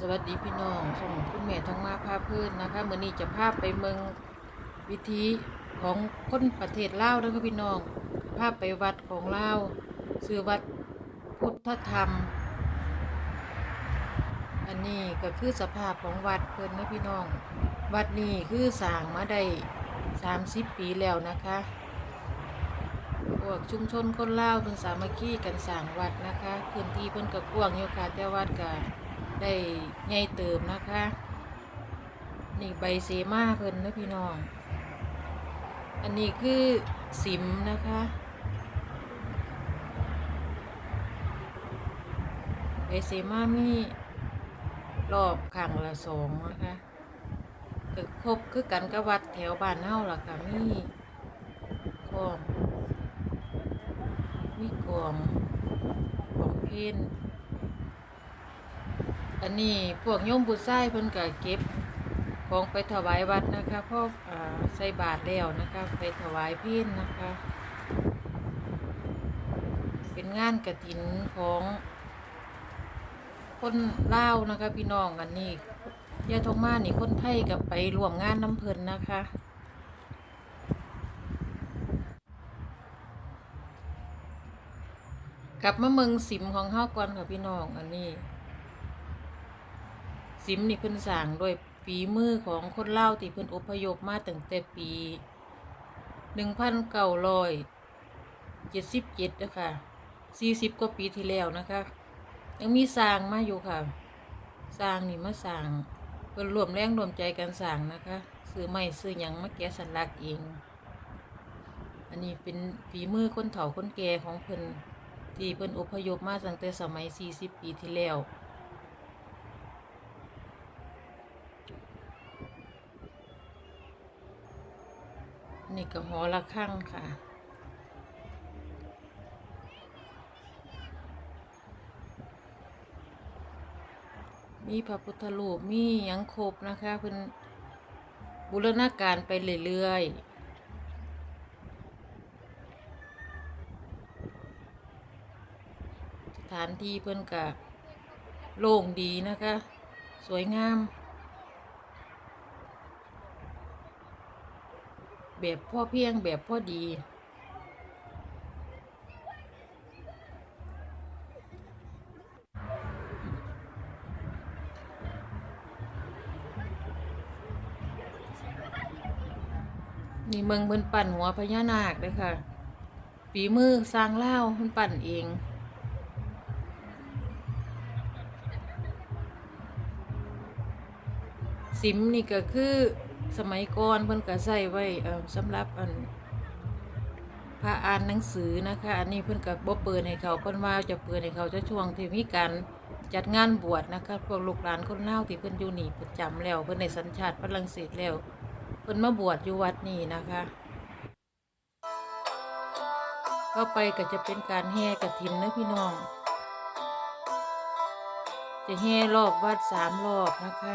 สวัสดีพี่น้องส่งคุณแม่ทองมาพาเพื่อนนะคะเมื่อนี้จะพาไปเมืองวิธีของคนประเทศลาวนะคะพี่น้องพาไปวัดของลาวชื่อวัดพุทธธรรม อันนี้ก็คือสภาพของวัดเพิ่อนนะพี่น้อง วัดนี้คือสร้างมาได้30ปีแล้วนะคะพวกชุมชนคนลาวเพิ่นสามัคคีกันสร้างวัดนะคะพื้นที่เพิ่นก็กว้างอยู่ค่ะแต่วัดก็ ได้ใหญ่เติมนะคะ นี่ใบเสมาเพิ่นนะพี่น้อง อันนี้คือสิมนะคะ ใบเสมามีรอบข้างละสองนะคะก็ครบคือกันกับวัดแถวบ้านเฮาล่ะค่ะมีคอมมีกล่องของเพน อันนี้พวกโยมบุษไส้เพิ่นก็เก็บของไปถวายวัดนะคะเพราะอ่าใส่บาตรแล้วนะคะ ไปถวายเพนนะคะ เป็นงานกระถินของคนเล่านะคะพี่น้องอันนี้ยายทองมานี่คนไทยกับไปร่วมงานน้ำเพลินนะคะกลับมาเมืองสิมของเฮาก่อนค่ะพี่น้องอันนี้ สิมนี่เพิ่นสร้างด้วยฝีมือของคนเล่าที่เพิ่นอพยพมาตั้งแต่ปีหนึ่งพันเก้าร้อยเจ็ดสิบเจ็ดนะคะสี่สิบกว่าปีที่แล้วนะคะยังมีสร้างมาอยู่ค่ะสร้างนี่มาสร้างเพิ่นรวมแรงรวมใจกันสร้างนะคะซื้อไม้ซื้อหยังมาแกะสลักเอง อันนี้เป็นฝีมือคนเฒ่าคนแก่ของเพิ่นที่เพิ่นอพยพมาตั้งแต่สมัย40ปีที่แล้ว นนี้ก็หอระฆังค่ะ มีพระพุทธรูปมียังครบนะคะเพิ่นบูรณาการไปเรื่อยๆสถานที่เพิ่อนกะโล่งดีนะคะ สวยงาม แบบพ่อเพียงแบบพ่อดี นี่เมืองเพิ่นปั่นหัวพญานาคเลยค่ะฝีมือสร้างเล่าวเพิ่นปั่นเองสิมนี่ก็คือ สมัยก่อนเพิ่นก็ใส่ไว้สำหรับอันพระอ่านหนังสือนะคะ อันนี้เพิ่นก็บ่เปิดให้เขาเพิ่นว่าจะเปิดให้เขาจะช่วงที่มีการจัดงานบวชนะคะพวกลูกหลานคนลาที่เพิ่นอยู่นี่ประจำแล้ว เพิ่นได้สัญชาติฝรั่งเศสแล้ว เพิ่นมาบวชอยู่วัดนี้นะคะก็ไปก็จะเป็นการแห่กระถินนะพี่น้อง จะแห่รอบวัดสามรอบนะคะ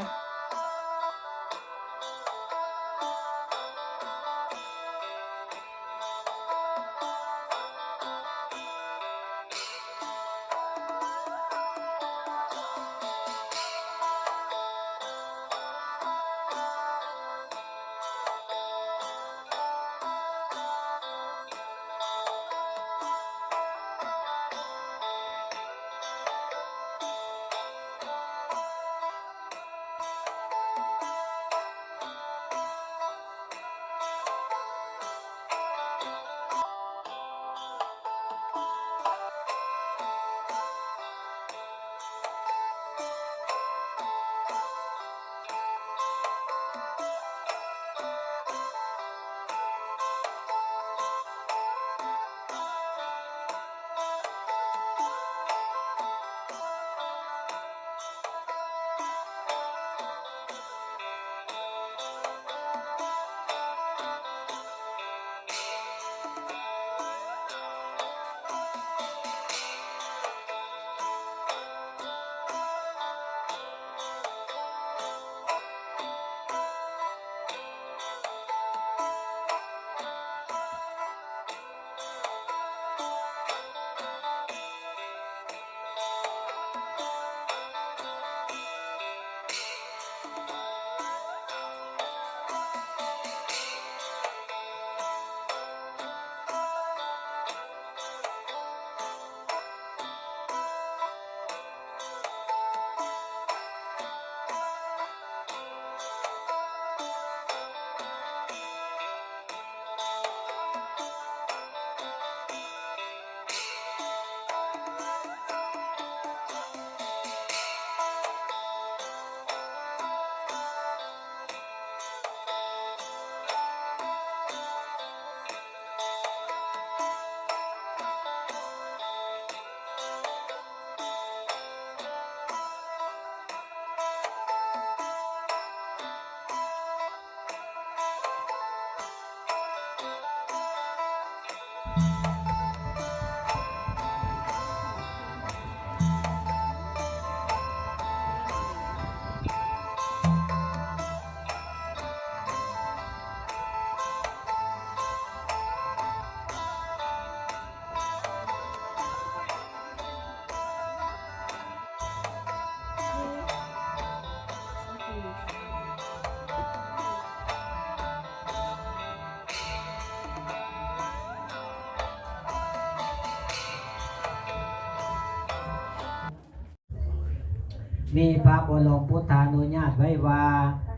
มีพระบรมพุทธานุญาตไว้ว่า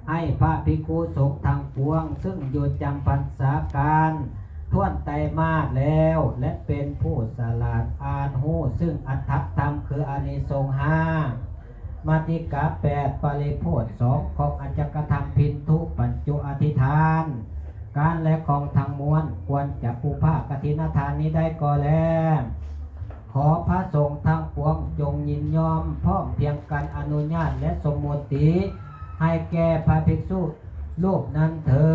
ให้พระภิกษุสงฆ์ทางปวง ซึ่งอยู่จำพรรษาการท่วนไตรมาสแล้ว และเป็นผู้สลาดอ่านหูซึ่งอัตถธรรมคืออานิสงส์ห้ามาติกาแปดปริโพธสองของอัจกธรรมพินทุปัญจุอธิษฐาน การและของทางมวลควรจะผู้ภาคกฐินทานนี้ได้ก็แล้วขอพระสงฆ์ทั้ง ยินยอมพร้อมเพียงกันอนุญาตและสมมติ ให้แก่พระภิกษุรูปนั้นเถิ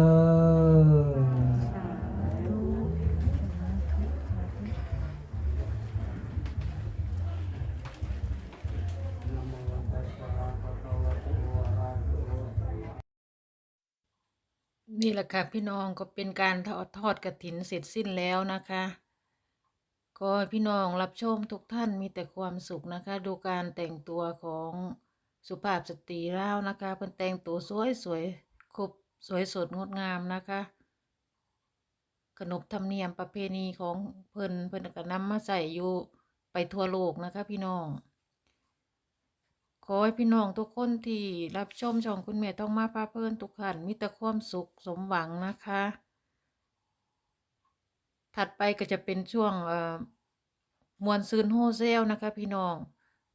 นี่แหละค่ะพี่น้องก็เป็นการทอดทอดกระถินเสร็จสิ้นแล้วนะคะ ก็ให้พี่น้องรับชมทุกท่านมีแต่ความสุขนะคะ ดูการแต่งตัวของสุภาพสตรีเล่าวนะคะเพิ่นแต่งตัวสวยสวยครบสวยสดงดงามนะคะ ขนบธรรมเนียมประเพณีของเพิ่นเพิ่นก็นำมาใส่อยู่ไปทั่วโลกนะคะ พี่น้อง ขอให้พี่น้องทุกคนที่รับชมช่องคุณแม่ต้องมาพาเพลินทุกท่านมีแต่ความสุขสมหวังนะคะ ถัดไปก็จะเป็นช่วงมวนซืนโฮเซลนะคะ พี่น้อง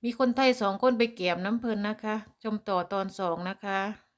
มีคนไทยสองคนไปเก็บน้ำเพลินนะคะ ชมต่อตอนสองนะคะ